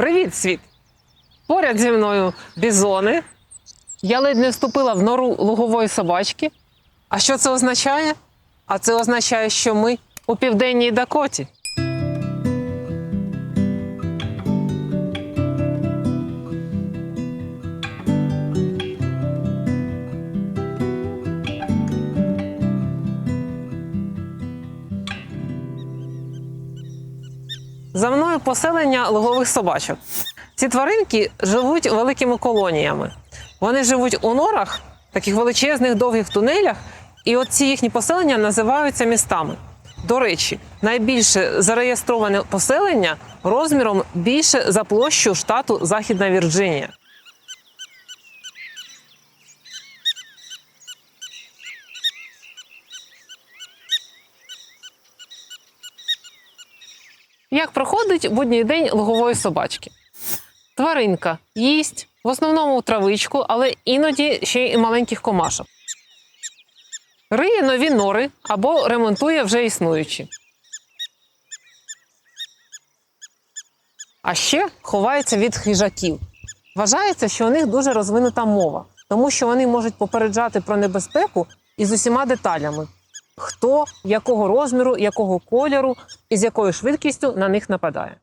Привіт, світ! Поряд зі мною бізони. Я ледь не вступила в нору лугової собачки. А що це означає? А це означає, що ми у південній Дакоті. Поселення логових собачок. Ці тваринки живуть великими колоніями. Вони живуть у норах, таких величезних довгих тунелях, і от ці їхні поселення називаються містами. До речі, найбільше зареєстроване поселення розміром більше за площу штату Західна Вірджинія. Як проходить будній день лугової собачки? Тваринка їсть в основному травичку, але іноді ще й маленьких комашок. Риє нові нори або ремонтує вже існуючі. А ще ховається від хижаків. Вважається, що у них дуже розвинута мова, тому що вони можуть попереджати про небезпеку із усіма деталями: хто, якого розміру, якого кольору і з якою швидкістю на них нападає.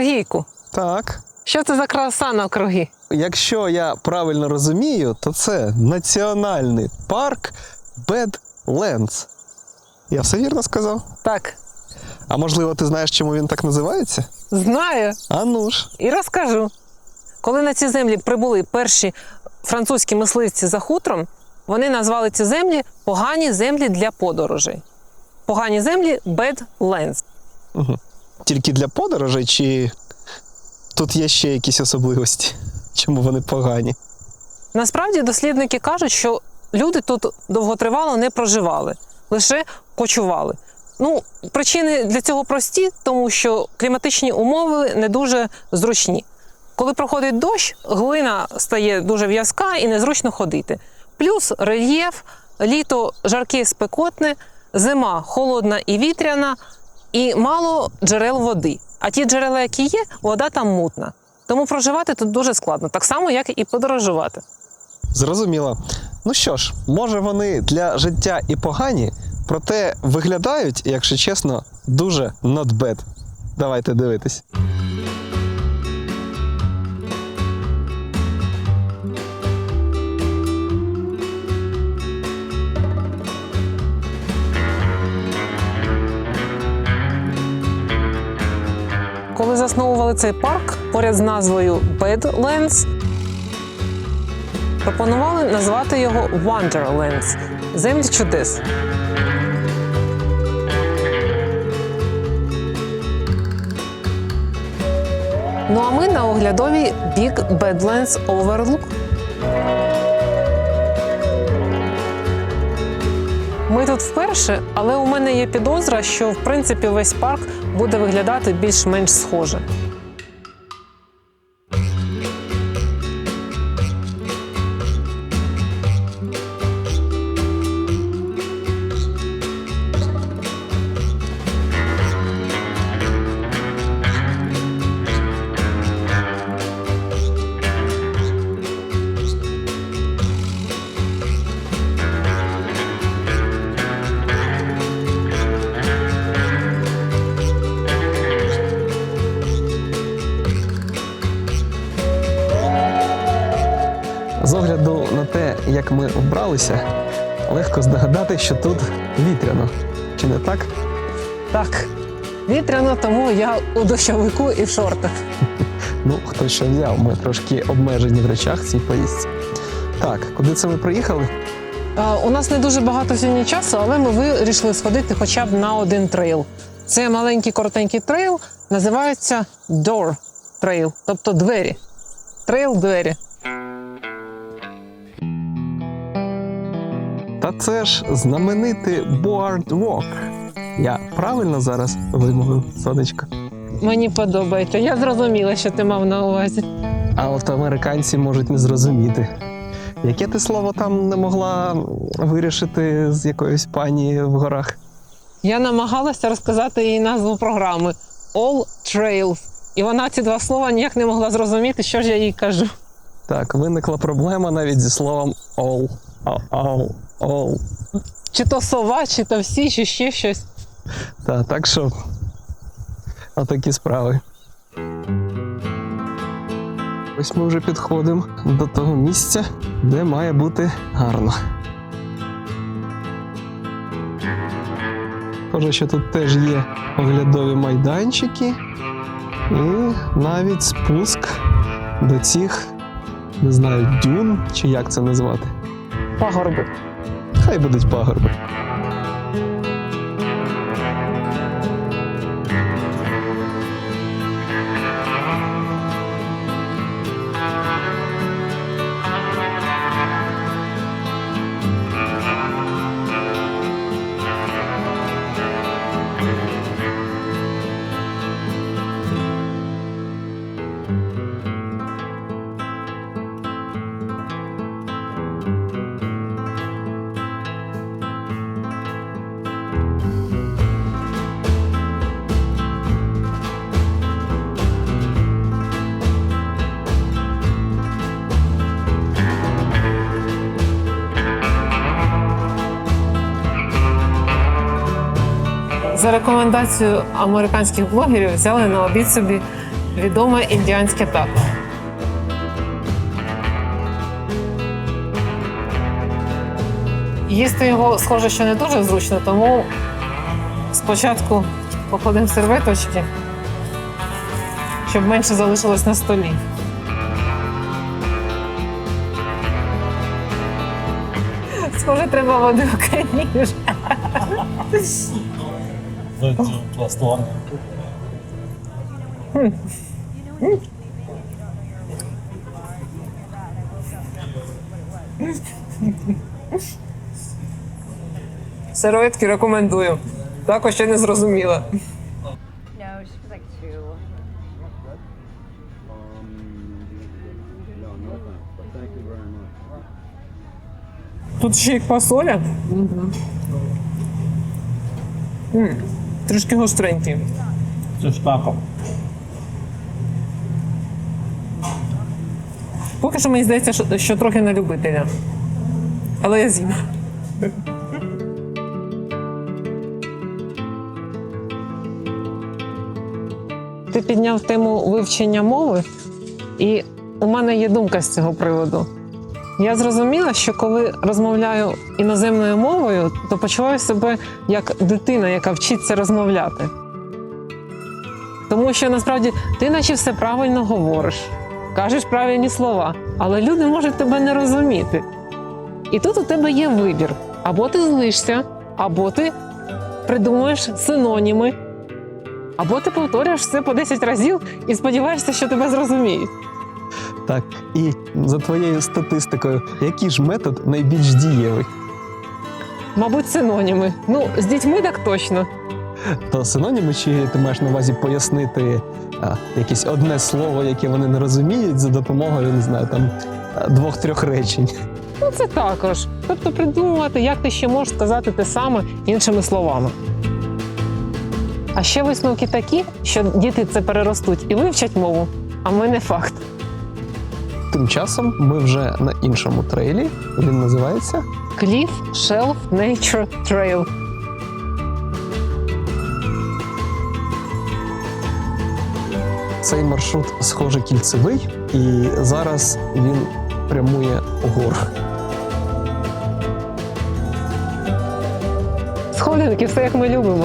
Сергійку, Так. що це за краса навкруги? Якщо я правильно розумію, то це національний парк Бедлендс. Я все вірно сказав? Так, А можливо, ти знаєш, чому він так називається? знаю А ну ж. і розкажу. Коли на ці землі прибули перші французькі мисливці за хутром, вони назвали ці землі погані землі для подорожей. Погані землі Badlands. Тільки для подорожей, чи тут є ще якісь особливості? Чому вони погані? Насправді дослідники кажуть, що люди тут довготривало не проживали, лише кочували. Ну, причини для цього прості, тому що кліматичні умови не дуже зручні. Коли проходить дощ, глина стає дуже в'язка і незручно ходити. Плюс рельєф, літо жарке спекотне, зима холодна і вітряна, і мало джерел води. А ті джерела, які є, вода там мутна. Тому проживати тут дуже складно, так само, як і подорожувати. Зрозуміло. Ну що ж, може вони для життя і погані, проте виглядають, якщо чесно, дуже not bad. Давайте дивитись. Засновували цей парк поряд з назвою Badlands, пропонували назвати його Wonderlands – землі чудес. Ну а ми на оглядовій Big Badlands Overlook. Тут вперше, але у мене є підозра, що в принципі весь парк буде виглядати більш-менш схоже. Здогадати, що тут вітряно. Чи не так? Так, вітряно, тому я у дощовику і в шортах. Ну, хто що взяв, ми трошки обмежені в речах цій поїздці. Так, куди це ми приїхали? Е, У нас не дуже багато сьогодні часу, але ми вирішили сходити хоча б на один трейл. Це маленький коротенький трейл, називається Door Trail, тобто двері. Трейл двері. Та це ж знаменитий Boardwalk. Я правильно зараз вимовив, сонечко? Мені подобається. Я зрозуміла, що ти мав на увазі. А от американці можуть не зрозуміти. Яке ти слово там не могла вирішити з якоїсь пані в горах? Я намагалася розказати їй назву програми All Trails. І вона ці два слова ніяк не могла зрозуміти, що ж я їй кажу. Так, виникла проблема навіть зі словом all. All, all, all. Чи то сова, чи то всі, чи ще щось. Та, так що отакі справи. Ось ми вже підходимо до того місця, де має бути гарно. Схоже, що тут теж є оглядові майданчики і навіть спуск до цих, не знаю, дюн чи як це назвати. Пагорби. Хай будуть пагорби. За рекомендацією американських блогерів взяли на обід собі відоме індіанське тако. Їсти його, схоже, що не дуже зручно, тому спочатку покладемо серветочки, щоб менше залишилось на столі. Схоже, треба води окріж. пластон. Серветки рекомендую. Також ще не зрозуміла. No, she was like two. Тут ще й квасоля. Трішки гостренький. Це ж тако. Поки що мені здається, що, що трохи на любителя. Але я з'їм. Ти підняв тему вивчення мови, і у мене є думка з цього приводу. Я зрозуміла, що коли розмовляю іноземною мовою, то почуваю себе як дитина, яка вчиться розмовляти. Тому що насправді ти наче все правильно говориш, кажеш правильні слова, але люди можуть тебе не розуміти. І тут у тебе є вибір: або ти злишся, або ти придумуєш синоніми, або ти повторюєш все по 10 разів і сподіваєшся, що тебе зрозуміють. Так, і за твоєю статистикою, який ж метод найбільш дієвий? Мабуть, синоніми. Ну, з дітьми так точно. То синоніми, чи ти маєш на увазі пояснити а, якесь одне слово, яке вони не розуміють, за допомогою, не знаю, там двох-трьох речень. Ну, це також. Тобто придумувати, як ти ще можеш сказати те саме іншими словами. А ще висновки такі, що діти це переростуть і вивчать мову, а ми не факт. Тим часом ми вже на іншому трейлі. Він називається Cliff Shelf Nature Trail. цей маршрут, схоже, кільцевий, і зараз він прямує угору. Сходинки, все як ми любимо.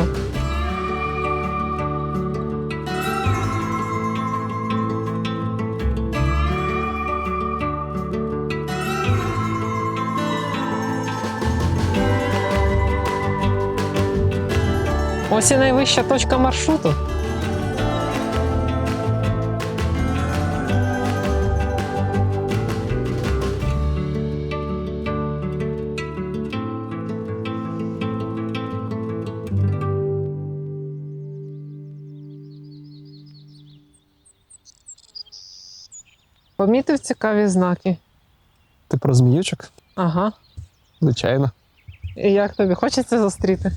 Ось і найвища точка маршруту. Помітив цікаві знаки. Ти про зміючок? Ага. Звичайно. І як тобі хочеться зустріти?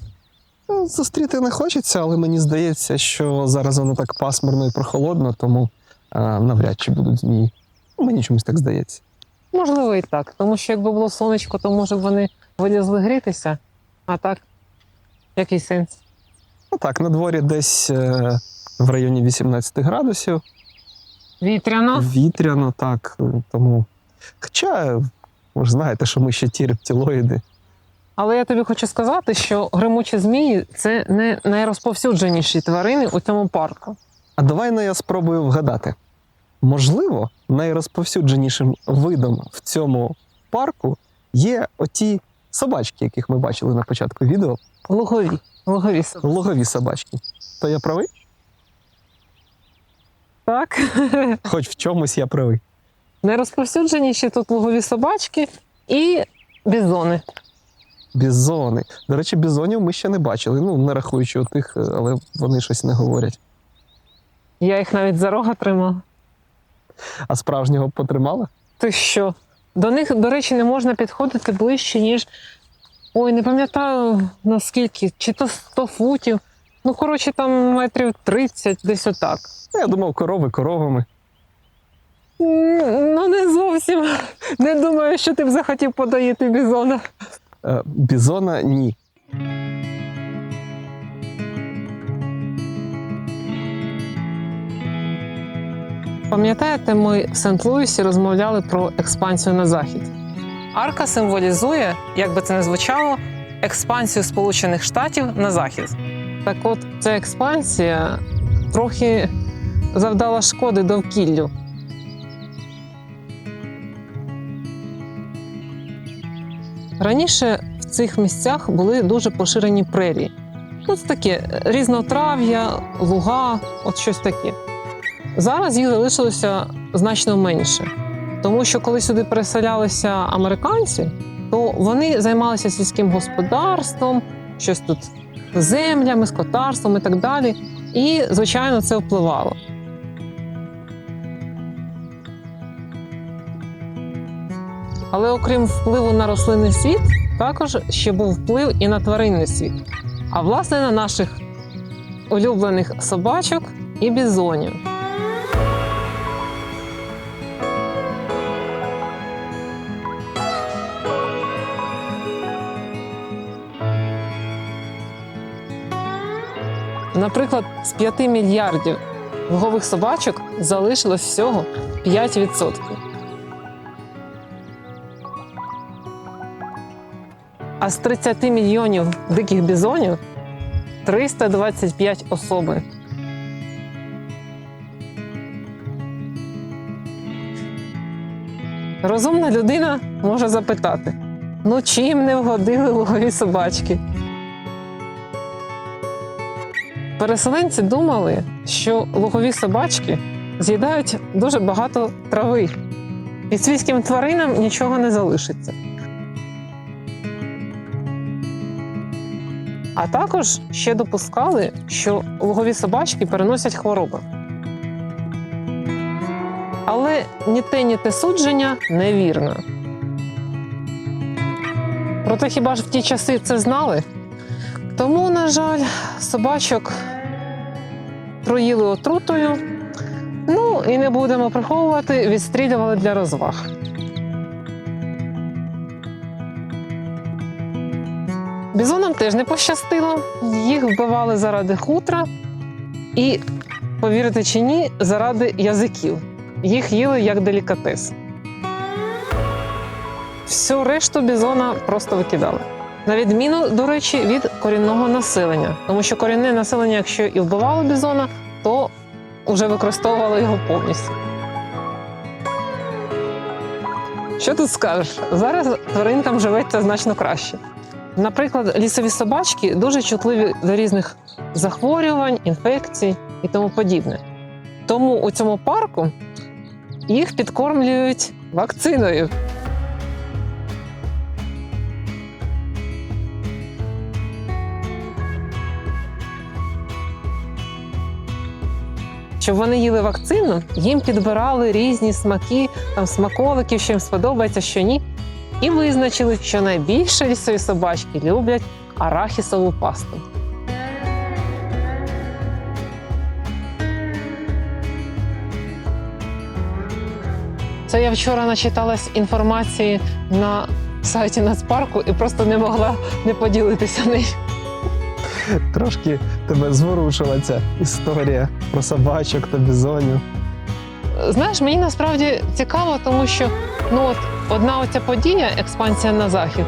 Ну, Зустріти не хочеться, але мені здається, що зараз воно так пасмурно і прохолодно, тому а, навряд чи будуть змії. Ну, Мені чомусь так здається. Можливо, і так. Тому що якби було сонечко, то може б вони вилізли грітися. А так, який сенс? Ну так, на дворі десь е, в районі 18 градусів. Вітряно. Вітряно, так. е, Тому. Хоча, ви ж знаєте, що ми ще ті рептилоїди. Але я тобі хочу сказати, що гримучі змії це не найрозповсюдженіші тварини у цьому парку. А давай на я спробую вгадати. Можливо, найрозповсюдженішим видом в цьому парку є оті собачки, яких ми бачили на початку відео. Лугові. Лугові. собаки. Логові собачки. То я правий? Так. Хоч в чомусь я правий. Найрозповсюдженіші тут лугові собачки і бізони. Бізони. До речі, бізонів ми ще не бачили. Ну, не рахуючи отих, е, але вони щось не говорять. Я їх навіть за рога тримала. А справжнього потримала? Ти що? До них, до речі, не можна підходити ближче, ніж. Ой, не пам'ятаю наскільки, чи то 100 футів. Ну, коротше, там метрів 30, десь отак. Ну, Я думав, корови коровами. Ну, не зовсім. Не думаю, що ти б захотів подоїти бізона. Е, Бізона ні. Пам'ятаєте, ми в Сент-Луісі розмовляли про експансію на захід. Арка символізує, як би це не звучало, експансію Сполучених Штатів на захід. Так от, ця експансія трохи завдала шкоди довкіллю. Раніше в цих місцях були дуже поширені прерії. Ну, це таке е, різнотрав'я, луга, от щось таке. Зараз їх залишилося значно менше, тому що коли сюди переселялися американці, то вони займалися сільським господарством, щось тут землями, скотарством і так далі. І, звичайно, це впливало. Але окрім впливу на рослинний світ, також ще був вплив і на тваринний світ. А власне на наших улюблених собачок і бізонів. Наприклад, з 5 мільярдів лугових собачок залишилось всього 5%. А з 30 мільйонів диких бізонів 325 особи. Розумна людина може запитати: ну чим не вгодили лугові собачки? Переселенці думали, що лугові собачки з'їдають дуже багато трави, і свійським тваринам нічого не залишиться. А також ще допускали, що лугові собачки переносять хвороби. Але ні те, ні те судження невірно. Проте хіба ж в ті часи це знали? Тому, на жаль, собачок троїли отрутою. Ну і не будемо приховувати, відстрілювали для розваг. Бізонам теж не пощастило. Їх вбивали заради хутра і, повірите чи ні, заради язиків. Їх їли як делікатес. Всю решту бізона просто викидали. На відміну, до речі, від корінного населення. Тому що корінне населення, якщо і вбивало бізона, то вже використовувало його повністю. Що тут скажеш? Зараз тваринкам живеться значно краще. Наприклад, лісові собачки дуже чутливі до різних захворювань, інфекцій і тому подібне. Тому у цьому парку їх підкормлюють вакциною. Щоб вони їли вакцину, їм підбирали різні смаки, там смаколиків, що їм сподобається, що ні. І визначили, що найбільше лісові собачки люблять арахісову пасту. Це я вчора начиталась інформації на сайті Нацпарку і просто не могла не поділитися нею. Трошки тебе зворушила ця історія про собачок та бізонів. Знаєш, мені насправді цікаво, тому що ну от одна оця подія, експансія на захід,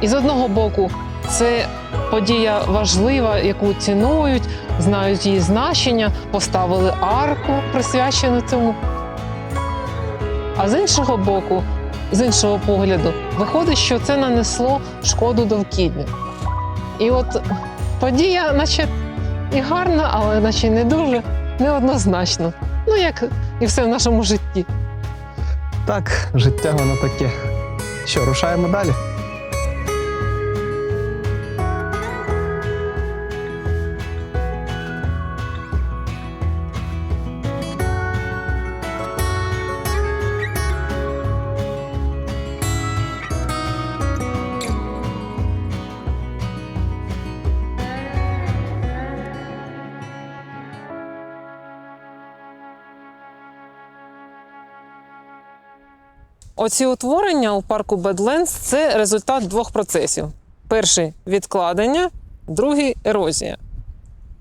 і з одного боку, це подія важлива, яку цінують, знають її значення, поставили арку, присвячену цьому. А з іншого боку, з іншого погляду, виходить, що це нанесло шкоду довкіллю. І от подія, наче і гарна, але наче не дуже неоднозначно. Ну, як і все в нашому житті. Так, життя воно таке. Що, рушаємо далі? Оці утворення у парку Бедленс це результат двох процесів: перший відкладення, другий ерозія.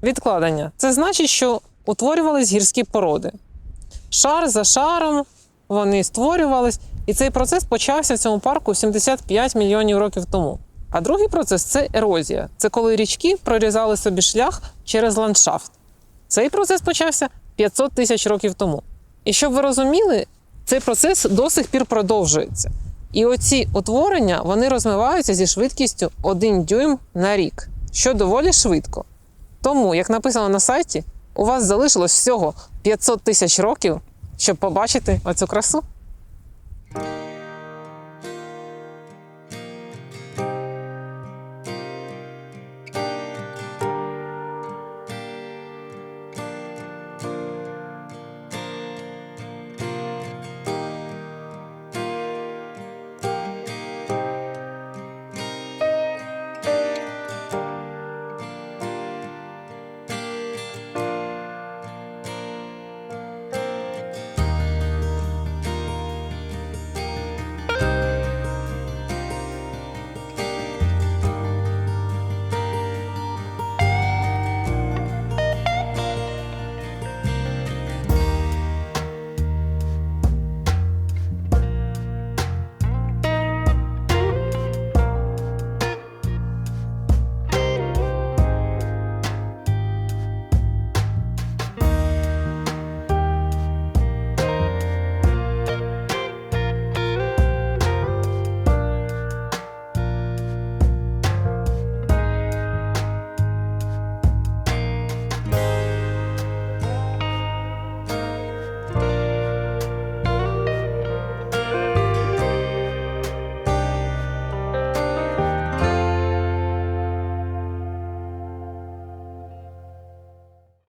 Відкладення це значить, що утворювались гірські породи. Шар за шаром вони створювались, і цей процес почався в цьому парку 75 мільйонів років тому. А другий процес це ерозія. Це коли річки прорізали собі шлях через ландшафт. Цей процес почався 500 тисяч років тому. І щоб ви розуміли, цей процес до сих пір продовжується. І оці утворення вони розмиваються зі швидкістю 1 дюйм на рік, що доволі швидко. Тому, як написано на сайті, у вас залишилось всього 500 тисяч років, щоб побачити оцю красу.